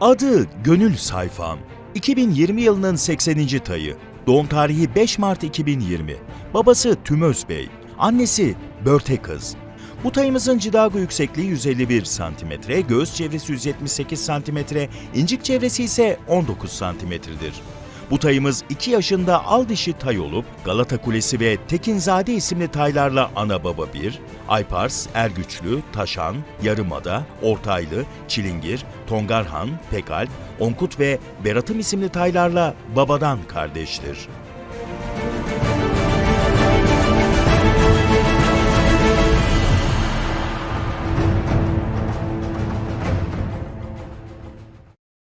Adı Gönül Sayfam. 2020 yılının 80. tayı. Doğum tarihi 5 Mart 2020. Babası Tümöz Bey. Annesi Börte Kız. Bu tayımızın cidago yüksekliği 151 cm, göğüs çevresi 178 cm, incik çevresi ise 19 cm'dir. Bu tayımız 2 yaşında al dişi tay olup Galata Kulesi ve Tekinzade isimli taylarla ana baba 1, Aypars, Ergüçlü, Taşan, Yarımada, Ortaylı, Çilingir, Tongarhan, Pekalp, Onkut ve Beratım isimli taylarla babadan kardeştir.